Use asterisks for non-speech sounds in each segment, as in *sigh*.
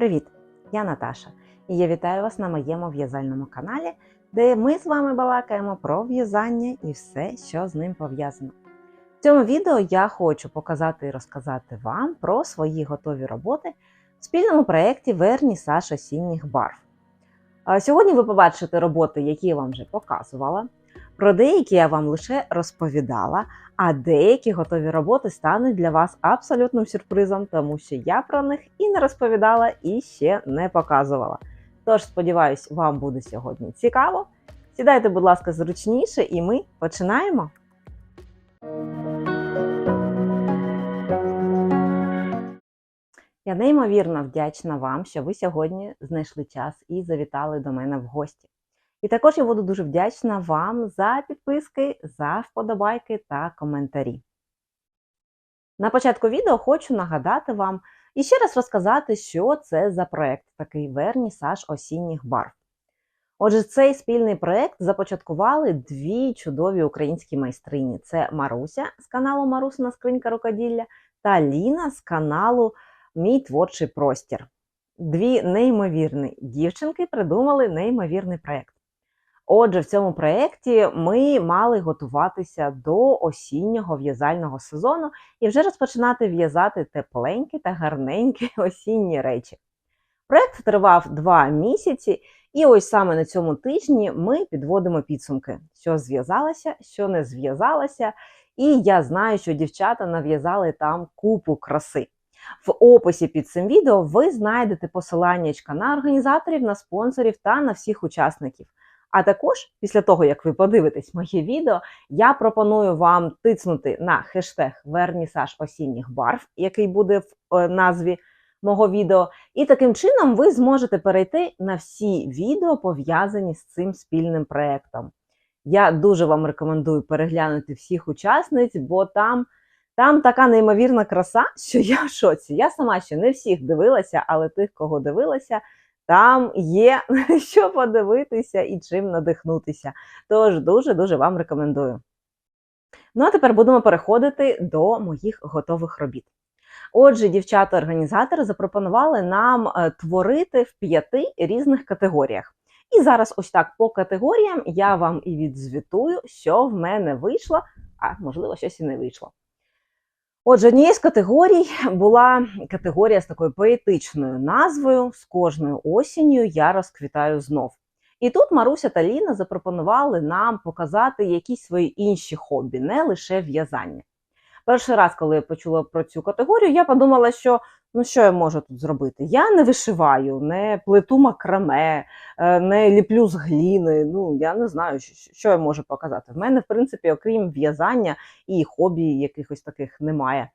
Привіт! Я Наташа і я вітаю вас на моєму в'язальному каналі, де ми з вами балакаємо про в'язання і все, що з ним пов'язано. В цьому відео я хочу показати і розказати вам про свої готові роботи в спільному проєкті Вернісаж осінніх барв. А Сьогодні ви побачите роботи, які я вам вже показувала. Про деякі я вам лише розповідала, а деякі готові роботи стануть для вас абсолютним сюрпризом, тому що я про них і не розповідала, і ще не показувала. Тож, сподіваюсь, вам буде сьогодні цікаво. Сідайте, будь ласка, зручніше, і ми починаємо. Я неймовірно вдячна вам, що ви сьогодні знайшли час і завітали до мене в гості. І також я буду дуже вдячна вам за підписки, за вподобайки та коментарі. На початку відео хочу нагадати вам і ще раз розказати, що це за проект, такий вернісаж осінніх барв. Отже, цей спільний проект започаткували дві чудові українські майстрині: це Маруся з каналу Марусина Скринька Рукоділля та Ліна з каналу Мій творчий простір. Дві неймовірні дівчинки придумали неймовірний проект. Отже, в цьому проєкті ми мали готуватися до осіннього в'язального сезону і вже розпочинати в'язати тепленькі та гарненькі *laughs* осінні речі. Проєкт тривав два місяці, і ось саме на цьому тижні ми підводимо підсумки, що зв'язалося, що не зв'язалося. І я знаю, що дівчата нав'язали там купу краси. В описі під цим відео ви знайдете посилання на організаторів, на спонсорів та на всіх учасників. А також, після того, як ви подивитесь моє відео, я пропоную вам тицнути на хештег Вернісаж осінніх барв, який буде в е, назві мого відео. І таким чином ви зможете перейти на всі відео, пов'язані з цим спільним проєктом. Я дуже вам рекомендую переглянути всіх учасниць, бо там. Там така неймовірна краса, що я в шоці. Я сама ще не всіх дивилася, але тих, кого дивилася, там є *laughs* що подивитися і чим надихнутися. Тож дуже-дуже вам рекомендую. Ну а тепер будемо переходити до моїх готових робіт. Отже, дівчата-організатори запропонували нам е, творити в п'яти різних категоріях. І зараз, ось так по категоріям, я вам і відзвітую, що в мене вийшло, а можливо, щось і не вийшло. Отже, однією з категорій була категорія з такою поетичною назвою з кожною осінню я розквітаю знов. І тут Маруся та Ліна запропонували нам показати якісь свої інші хобі, не лише в'язання. Перший раз, коли я почула про цю категорію, я подумала, що ну що я можу тут зробити? Я не вишиваю, не плету макраме, е, не ліплю з гліни. Ну я не знаю, що я можу показати. В мене, в принципі, окрім в'язання і хобі якихось таких немає.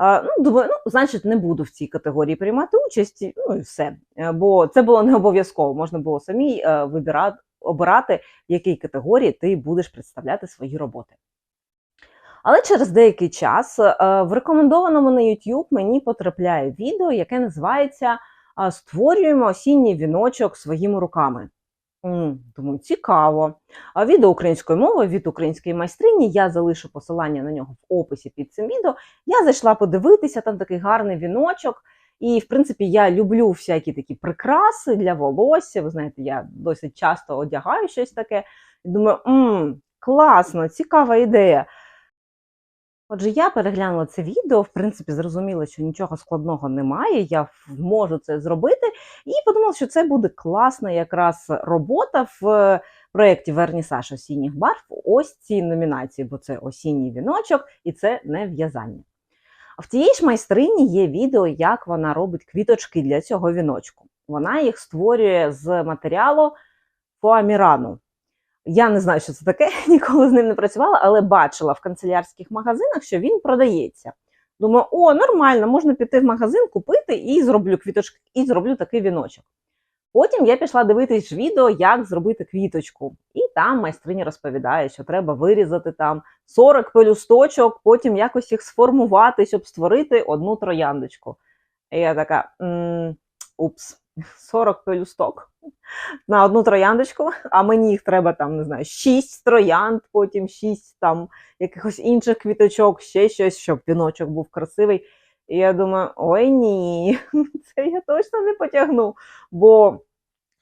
Ну, думаю, ну, значить, не буду в цій категорії приймати участь, ну і все. Е, бо це було не обов'язково. Можна було самій е, вибирати, обирати, в якій категорії ти будеш представляти свої роботи. Але через деякий час е, в рекомендованому на YouTube мені потрапляє відео, яке називається Створюємо осінній віночок своїми руками. Думаю, цікаво. Відео українською мовою від української майстрині я залишу посилання на нього в описі під цим відео. Я зайшла подивитися, там такий гарний віночок. І, в принципі, я люблю всякі такі прикраси для волосся. Ви знаєте, я досить часто одягаю щось таке. Думаю, мм, класно, цікава ідея. Отже, я переглянула це відео, в принципі, зрозуміла, що нічого складного немає, я можу це зробити, і подумала, що це буде класна якраз робота в проєкті Вернісаж осінніх барв ось цій номінації, бо це осінній віночок і це не в'язання. В тієї ж майстрині є відео, як вона робить квіточки для цього віночку. Вона їх створює з матеріалу фоамірану. Я не знаю, що це таке, *laughs* ніколи з ним не працювала, але бачила в канцелярських магазинах, що він продається. Думаю, о, нормально, можна піти в магазин, купити і зроблю квіточки, і зроблю такий віночок. Потім я пішла дивитись відео, як зробити квіточку. І там майстриня розповідає, що треба вирізати там 40 пелюсточок, потім якось їх сформувати, щоб створити одну трояндочку. І я така: упс, 40 пелюсток на одну трояндочку, а мені їх треба там, не знаю, 6 троянд, потім 6 там якихось інших квіточок, ще щось, щоб віночок був красивий. І я думаю, ой ні, *laughs* це я точно не потягну. Бо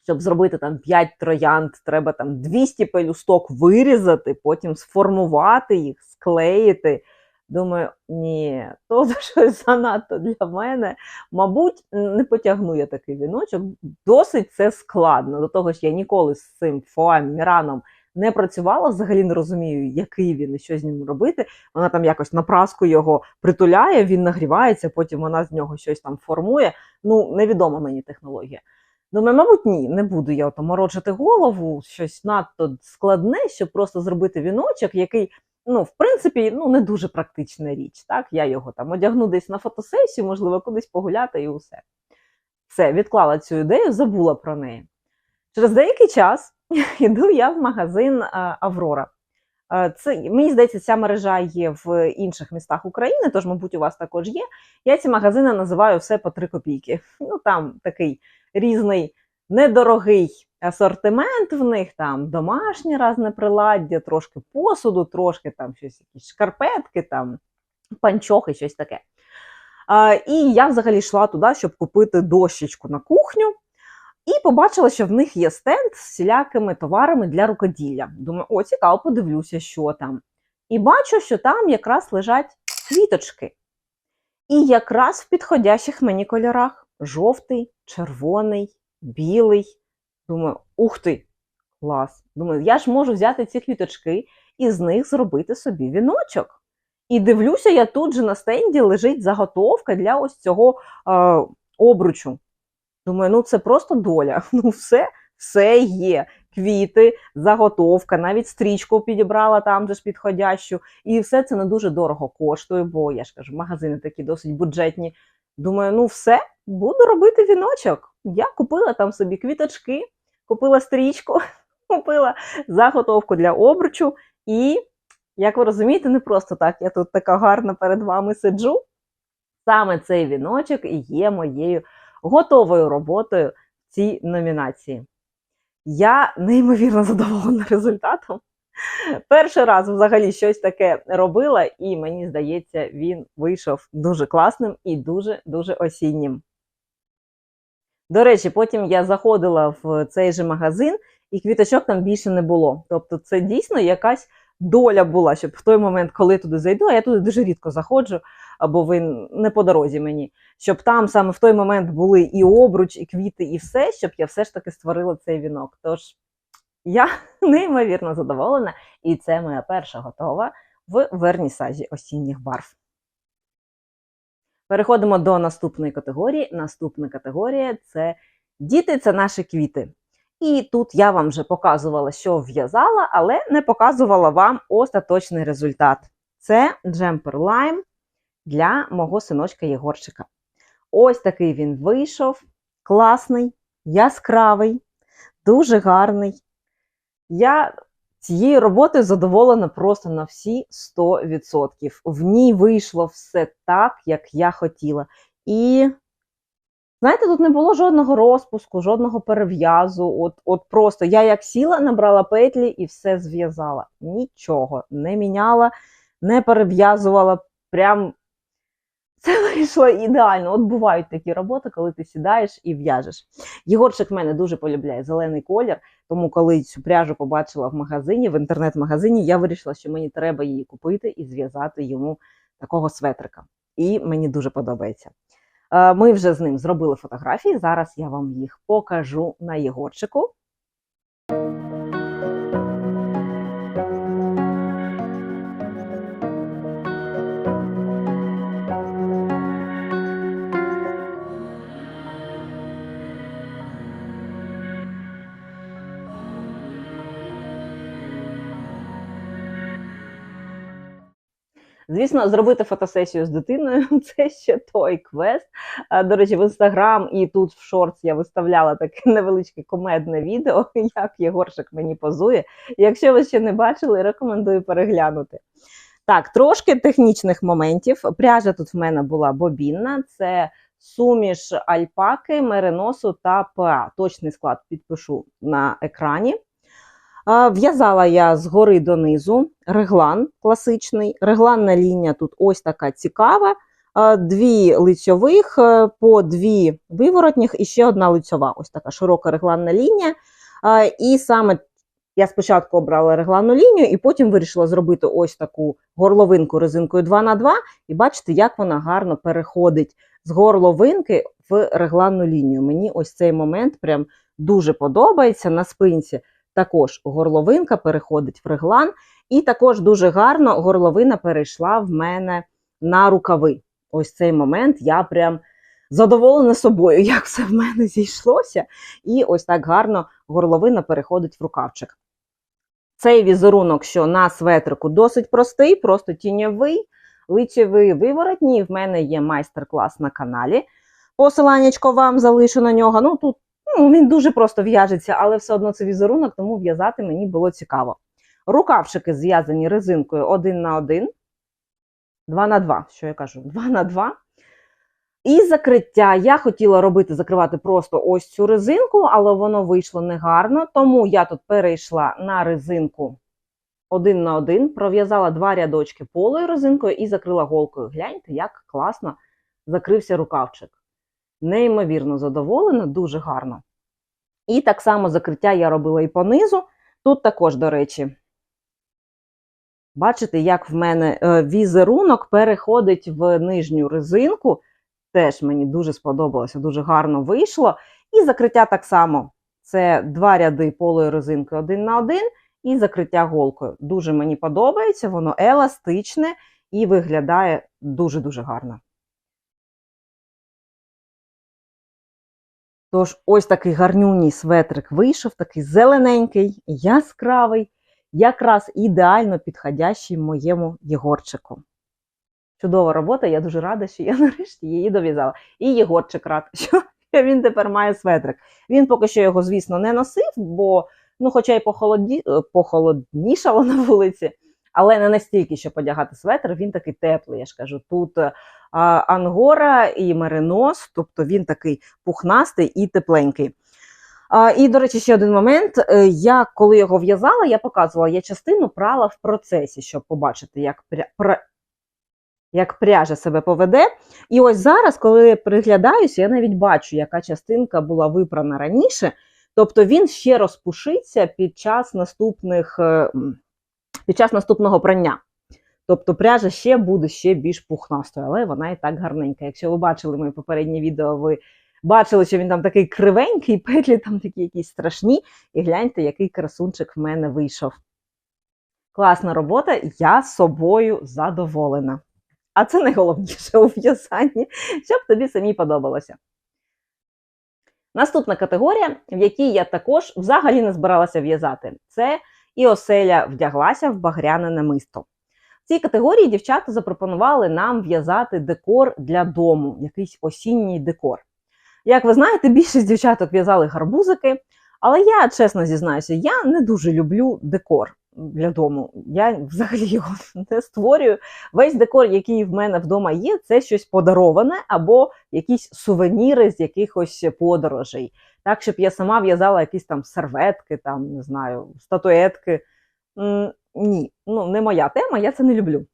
щоб зробити там 5 троянд, треба там 200 пелюсток вирізати, потім сформувати їх, склеїти. Думаю, ні, то *laughs* щось занадто для мене. Мабуть, не потягну я такий віночок. Досить це складно. До того ж, я ніколи з цим фоам Міраном не працювала, взагалі не розумію, який він і що з ним робити. Вона там якось на праску його притуляє, він нагрівається, потім вона з нього щось там формує. Ну, невідома мені технологія. Думаю, мабуть, ні, не буду я морочити голову, щось надто складне, щоб просто зробити віночок, який, ну, в принципі, ну, не дуже практична річ. Так? Я його там одягну десь на фотосесію, можливо, кудись погуляти і усе. Все, відклала цю ідею, забула про неї. Через деякий час *laughs* йду я в магазин Аврора. Це, мені здається, ця мережа є в інших містах України, тож, мабуть, у вас також є. Я ці магазини називаю все по 3 копійки. *laughs* Ну, там такий різний недорогий асортимент в них, там домашнє разне приладдя, трошки посуду, трошки там щось, якісь шкарпетки, там панчохи, щось таке. А, і я взагалі йшла туди, щоб купити дощечку на кухню. І побачила, що в них є стенд з всілякими товарами для рукоділля. Думаю, о, цікаво, подивлюся, що там. І бачу, що там якраз лежать квіточки. І якраз в підходящих мені кольорах: жовтий, червоний, білий. Думаю, ух ти, клас! Думаю, я ж можу взяти ці квіточки і з них зробити собі віночок. І дивлюся, я тут же на стенді лежить заготовка для ось цього е, обручу. Думаю, ну це просто доля. *laughs* Ну, все, все є. Квіти, заготовка, навіть стрічку підібрала там же ж підходящу. І все це не дуже дорого коштує, бо я ж кажу, магазини такі досить бюджетні. Думаю, ну все, буду робити віночок. Я купила там собі квіточки, купила стрічку, *laughs* купила заготовку для обручу. І, як ви розумієте, не просто так, я тут така гарна перед вами сиджу. Саме цей віночок і є моєю готовою роботою в цій номінації. Я неймовірно *laughs* задоволена результатом. Перший раз взагалі щось таке робила, і мені здається, він вийшов дуже класним і дуже-дуже осіннім. До речі, потім я заходила в цей же магазин, і квіточок там більше не було. Тобто, це дійсно якась доля була, щоб в той момент, коли туди зайду, а я туди дуже рідко заходжу, або ви не по дорозі мені, щоб там саме в той момент були і обруч, і квіти, і все, щоб я все ж таки створила цей вінок. Тож я *laughs* неймовірно задоволена, і це моя перша готова в вернісажі осінніх барв. Переходимо до наступної категорії. Наступна категорія це діти це наші квіти. І тут я вам вже показувала, що в'язала, але не показувала вам остаточний результат. Це джемпер лайм для мого синочка Єгорчика. Ось такий він вийшов. Класний, яскравий, дуже гарний. Я цією роботою задоволена просто на всі 100%. В ній вийшло все так, як я хотіла. І Знаєте, тут не було жодного розпуску, жодного перев'язу. От от просто я як сіла, набрала петлі і все зв'язала. Нічого не міняла, не перев'язувала. Прям це вийшло ідеально. От бувають такі роботи, коли ти сідаєш і в'яжеш. Єгорчик в мене дуже полюбляє зелений колір, тому коли цю пряжу побачила в магазині, в інтернет-магазині, я вирішила, що мені треба її купити і зв'язати йому такого светрика. І мені дуже подобається. Ми вже з ним зробили фотографії. Зараз я вам їх покажу на Єгорчику. Звісно, зробити фотосесію з дитиною *laughs* це ще той квест. До речі, в інстаграм і тут в шортс я виставляла таке *laughs* невеличке комедне відео, *laughs* як Єгорчик мені позує. Якщо ви ще не бачили, рекомендую переглянути. Так, трошки технічних моментів. Пряжа тут в мене була бобінна, це суміш альпаки, мериносу та ПА. Точний склад підпишу на екрані. В'язала я згори донизу реглан класичний. Регланна лінія тут ось така цікава. дві лицьових, е, по дві виворотніх і ще одна лицьова. Ось така широка регланна лінія. І саме я спочатку обрала регланну лінію, і потім вирішила зробити ось таку горловинку резинкою 2 на 2 і бачите, як вона гарно переходить з горловинки в регланну лінію. Мені ось цей момент прям дуже подобається на спинці. Також горловинка переходить в реглан, і також дуже гарно горловина перейшла в мене на рукави. Ось цей момент я прям задоволена собою, *laughs* як все в мене зійшлося. І ось так гарно горловина переходить в рукавчик. Цей візерунок, що на светрику досить простий, просто тіньовий, лицевий виворотній. В мене є майстер-клас на каналі. Посиланнячко вам залишу на нього. Ну тут ну, він дуже просто в'яжеться, але все одно це візерунок, тому в'язати мені було цікаво. Рукавчики зв'язані резинкою 1 на 1, 2 на 2, що я кажу, 2 на 2. І закриття. Я хотіла робити, закривати просто ось цю резинку, але воно вийшло негарно. Тому я тут перейшла на резинку один на один, пров'язала два рядочки полою резинкою і закрила голкою. Гляньте, як класно закрився рукавчик. Неймовірно задоволена, дуже гарно. І так само закриття я робила і по низу. Тут також, до речі, бачите, як в мене е, візерунок переходить в нижню резинку. Теж мені дуже сподобалося, дуже гарно вийшло. І закриття так само. Це два ряди полої резинки один на один і закриття голкою. Дуже мені подобається, воно еластичне і виглядає дуже-дуже гарно. Тож, ось такий гарнюній светрик вийшов, такий зелененький, яскравий, якраз ідеально підходящий моєму Єгорчику. Чудова робота, я дуже рада, що я *laughs* нарешті її дов'язала. І Єгорчик рад, *laughs* що він тепер має светрик. Він поки що його, звісно, не носив, бо, ну, хоча й похолоді... похолоднішало на вулиці, але не настільки, щоб одягати светр, він такий теплий. Я ж кажу, тут а, ангора і меринос, тобто він такий пухнастий і тепленький. А, і, до речі, ще один момент. Е, Я коли його в'язала, я показувала, я частину прала в процесі, щоб побачити, як пря... як пряжа себе поведе. І ось зараз, коли приглядаюся, я навіть бачу, яка частинка була випрана раніше. Тобто він ще розпушиться під час наступних, е, під час наступного прання. Тобто пряжа ще буде ще більш пухнастою, але вона і так гарненька. Якщо ви бачили моє попереднє відео, ви бачили, що він там такий кривенький, *laughs* петлі там такі якісь страшні. І гляньте, який красунчик в мене вийшов. Класна робота, я собою задоволена. А це найголовніше у в'язанні, щоб тобі самі подобалося. Наступна категорія, в якій я також взагалі не збиралася в'язати, це і оселя вдяглася в багряне намисто. В цій категорії дівчата запропонували нам в'язати декор для дому, якийсь осінній декор. Як ви знаєте, більшість дівчаток в'язали гарбузики, але я чесно зізнаюся, я не дуже люблю декор для дому. Я взагалі його *laughs* не створюю. Весь декор, який в мене вдома є, це щось подароване або якісь сувеніри з якихось подорожей. Так, щоб я сама в'язала якісь там серветки, там, не знаю, статуетки. Ні, ну не моя тема, я це не люблю.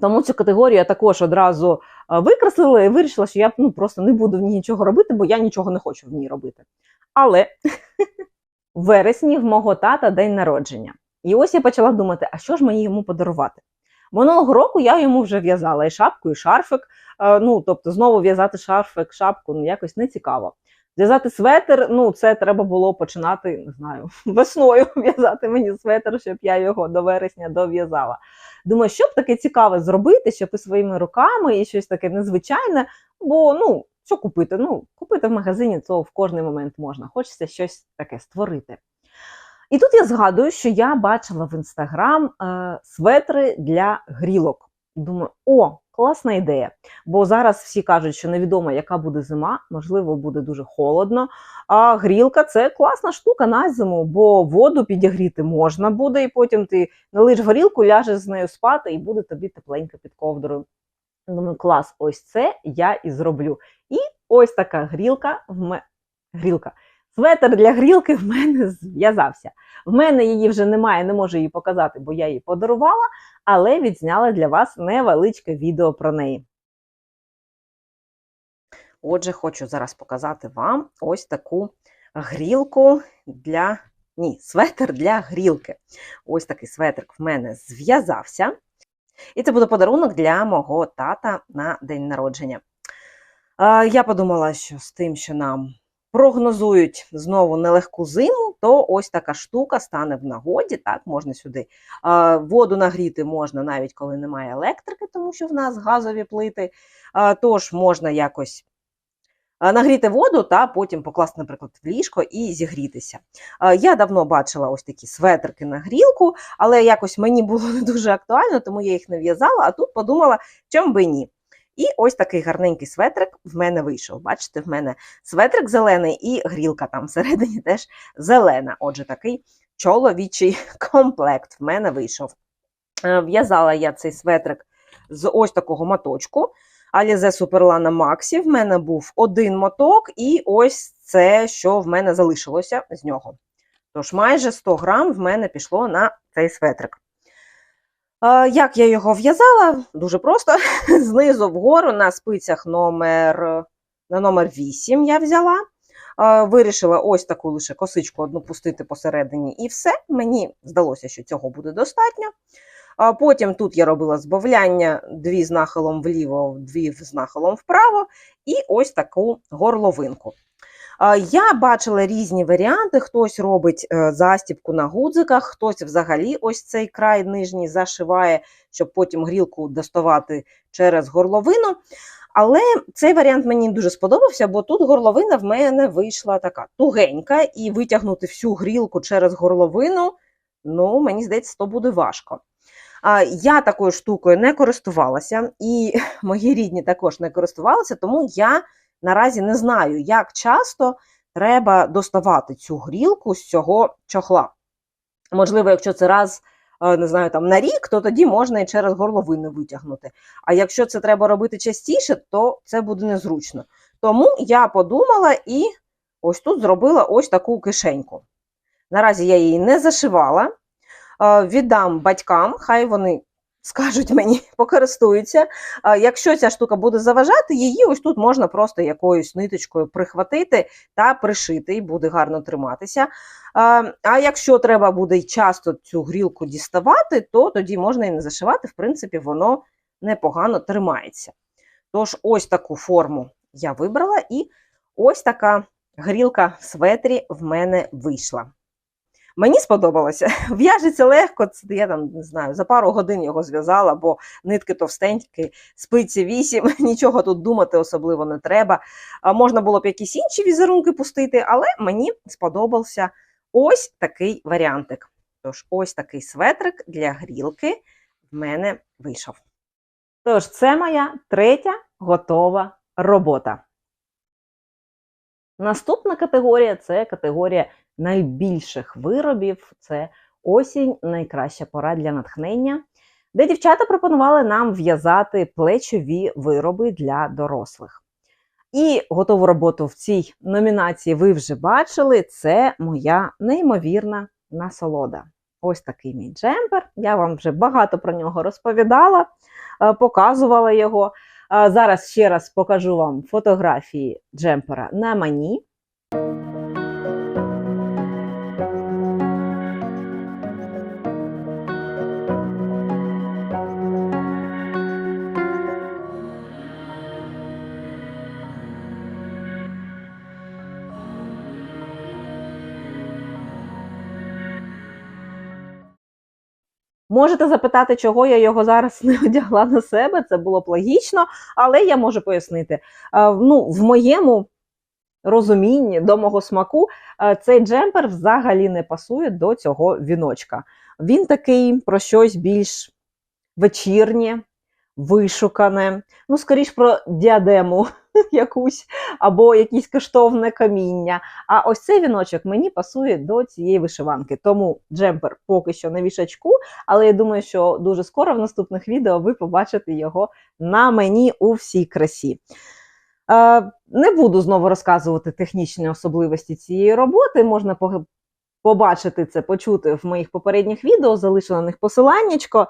Тому цю категорію я також одразу викреслила і вирішила, що я ну, просто не буду в ній нічого робити, бо я нічого не хочу в ній робити. Але *laughs* в вересні в мого тата день народження. І ось я почала думати, а що ж мені йому подарувати? Минулого року я йому вже в'язала і шапку, і шарфик. Е, Ну, тобто, знову в'язати шарфик, шапку ну якось не цікаво. В'язати светр, ну це треба було починати, не знаю, *laughs* весною в'язати мені светр, щоб я його до вересня дов'язала. Думаю, що б таке цікаве зробити, щоб і своїми руками, і щось таке незвичайне. Бо ну, що купити? Ну, купити в магазині це в кожний момент можна. Хочеться щось таке створити. І тут я згадую, що я бачила в інстаграм е, светри для грілок. Думаю, о, класна ідея. Бо зараз всі кажуть, що невідомо, яка буде зима, можливо, буде дуже холодно. А грілка це класна штука на зиму, бо воду підігріти можна буде, і потім ти налиш горілку, ляжеш з нею спати, і буде тобі тепленько під ковдрою. Думаю, клас, ось це я і зроблю. І ось така грілка в. Грілка. Светр для грілки в мене зв'язався. В мене її вже немає, не можу її показати, бо я її подарувала, але відзняла для вас невеличке відео про неї. Отже, хочу зараз показати вам ось таку грілку для. Ні, светр для грілки. Ось такий светрик в мене зв'язався. І це буде подарунок для мого тата на день народження. Я подумала, що з тим, що нам прогнозують знову нелегку зиму, то ось така штука стане в нагоді. Так, можна сюди воду нагріти можна навіть коли немає електрики, тому що в нас газові плити. Тож можна якось нагріти воду та потім покласти, наприклад, в ліжко і зігрітися. Я давно бачила ось такі светрики на грілку, але якось мені було *laughs* не дуже актуально, тому я їх не в'язала, а тут подумала, чому би ні. І ось такий гарненький светрик в мене вийшов. Бачите, в мене светрик зелений і грілка там всередині *laughs* теж зелена. Отже, такий чоловічий *laughs* комплект в мене вийшов. Е, В'язала я цей светрик з ось такого моточку. Alize Superlana Maxi. В мене був один моток, і ось це, що в мене залишилося з нього. Тож, майже 100 грам в мене пішло на цей светрик. Як я його в'язала? Дуже просто. *laughs* Знизу вгору на спицях номер, на номер 8 я взяла. Вирішила ось таку лише косичку одну пустити посередині, і все. Мені здалося, що цього буде достатньо. Потім тут я робила збавляння дві з нахилом вліво, дві з нахилом вправо, і ось таку горловинку. Я бачила різні варіанти. Хтось робить е, застібку на гудзиках, хтось взагалі ось цей край нижній зашиває, щоб потім грілку доставати через горловину. Але цей варіант мені дуже сподобався, бо тут горловина в мене вийшла така тугенька, і витягнути всю грілку через горловину, ну, мені здається, то буде важко. Я такою штукою не користувалася, і *laughs* мої рідні також не користувалися, тому я наразі не знаю, як часто треба доставати цю грілку з цього чохла. Можливо, якщо це раз е, не знаю, там, на рік, то тоді можна і через горловину витягнути. А якщо це треба робити частіше, то це буде незручно. Тому я подумала і ось тут зробила ось таку кишеньку. Наразі я її не зашивала. Е, Віддам батькам, хай вони скажуть мені, *laughs* покористуються. Якщо ця штука буде заважати, її ось тут можна просто якоюсь ниточкою прихватити та пришити, і буде гарно триматися. А якщо треба буде часто цю грілку діставати, то тоді можна і не зашивати, в принципі, воно непогано тримається. Тож, ось таку форму я вибрала, і ось така грілка в светрі в мене вийшла. Мені сподобалося. *laughs* В'яжеться легко, це я там не знаю, за пару годин його зв'язала, бо нитки товстенькі, спиці 8, *laughs* нічого тут думати особливо не треба. Можна було б якісь інші візерунки пустити, але мені сподобався ось такий варіантик. Тож, ось такий светрик для грілки в мене вийшов. Тож, це моя третя готова робота. Наступна категорія це категорія найбільших виробів. Це осінь, найкраща пора для натхнення, де дівчата пропонували нам в'язати плечові вироби для дорослих. І готову роботу в цій номінації ви вже бачили. Це моя неймовірна насолода. Ось такий мій джемпер. Я вам вже багато про нього розповідала, е, показувала його. Зараз ще раз покажу вам фотографії джемпера на мені. Можете запитати, чого я його зараз не одягла на себе. Це було б логічно, але я можу пояснити. Е, Ну, в моєму розумінні, до мого смаку, е, цей джемпер взагалі не пасує до цього віночка. Він такий про щось більш вечірнє, вишукане, ну, скоріш про діадему *laughs* якусь або якесь коштовне каміння. А ось цей віночок мені пасує до цієї вишиванки. Тому джемпер поки що на вішачку, але я думаю, що дуже скоро в наступних відео ви побачите його на мені у всій красі. Е, Не буду знову розказувати технічні особливості цієї роботи. Можна побачити це, почути в моїх попередніх відео, залишу на них посиланнячко.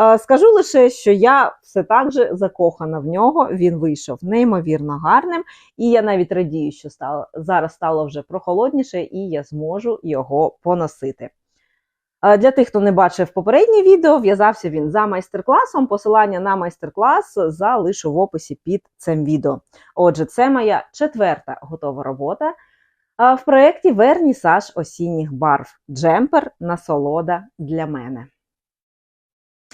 Е, Скажу лише, що я все так же закохана в нього. Він вийшов неймовірно гарним, і я навіть радію, що стало зараз стало вже прохолодніше, і я зможу його поносити. Е, Для тих, хто не бачив попереднє відео, в'язався він за майстер-класом. Посилання на майстер-клас залишу в описі під цим відео. Отже, це моя четверта готова робота в проєкті Вернісаж осінніх барв. Джемпер насолода для мене.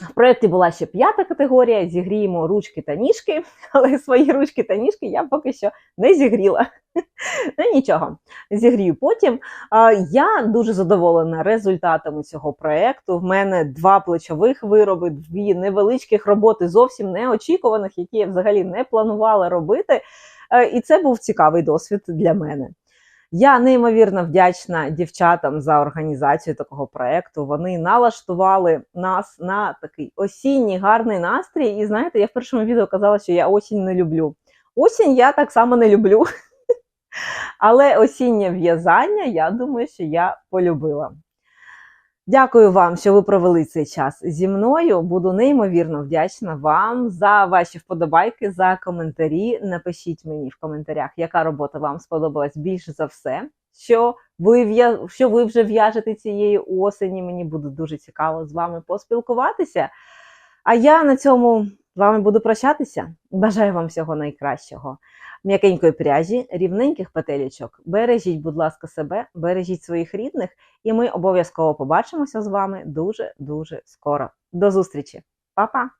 В проєкті була ще п'ята категорія: зігріємо ручки та ніжки, *laughs* але свої ручки та ніжки я поки що не зігріла. *laughs* Ну нічого, зігрію потім. Я дуже задоволена результатами цього проєкту. В мене два плечових вироби, дві невеличких роботи, зовсім неочікуваних, які я взагалі не планувала робити. Е, І це був цікавий досвід для мене. Я неймовірно вдячна дівчатам за організацію такого проєкту. Вони налаштували нас на такий осінній гарний настрій. І знаєте, я в першому відео казала, що я осінь не люблю. Осінь я так само не люблю. *laughs* Але осіннє в'язання, я думаю, що я полюбила. Дякую вам, що ви провели цей час зі мною. Буду неймовірно вдячна вам за ваші вподобайки, за коментарі. Напишіть мені в коментарях, яка робота вам сподобалась більше за все. Що ви, що ви вже в'яжете цієї осені. Мені буде дуже цікаво з вами поспілкуватися. А я на цьому з вами буду прощатися. Бажаю вам всього найкращого. М'якенької пряжі, рівненьких петелічок. Бережіть, будь ласка, себе, бережіть своїх рідних, і ми обов'язково побачимося з вами дуже дуже скоро. До зустрічі, Па-па!